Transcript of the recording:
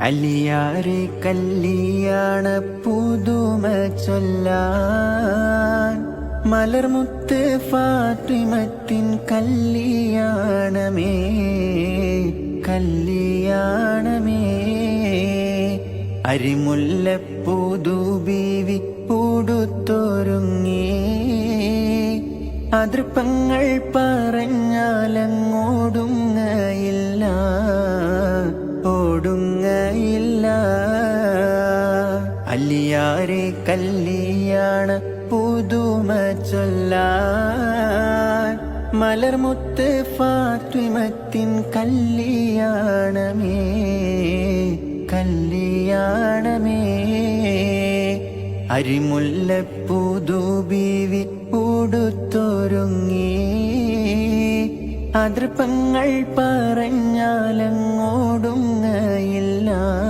അലിയാരെ കല്യാണ പുതുമ ചൊല്ലാൻ. മലർമുത്ത് ഫാത്തിമത്തിൻ കല്ലിയാണമേ കല്യാണമേ കല്യാണമേ അരിമുല്ലപ്പൂതൂബീവി പൂടുത്തൊരുങ്ങി. അതൃപ്പങ്ങൾ പറഞ്ഞാലങ്ങോടുങ്ങയില്ല ഓടുങ്ങയില്ല അല്ലിയാരെ കല്ലിയാണ് പുതുമ ചൊല്ലാൻ. മലർമുത്ത് ഫാത്തിമത്തിൻ കല്യാണമേ കല്യാണമേ അരിമുല്ലപ്പൂതൂബീവി ഉടുത്തൊരുങ്ങി. അതൃപ്പങ്ങൾ না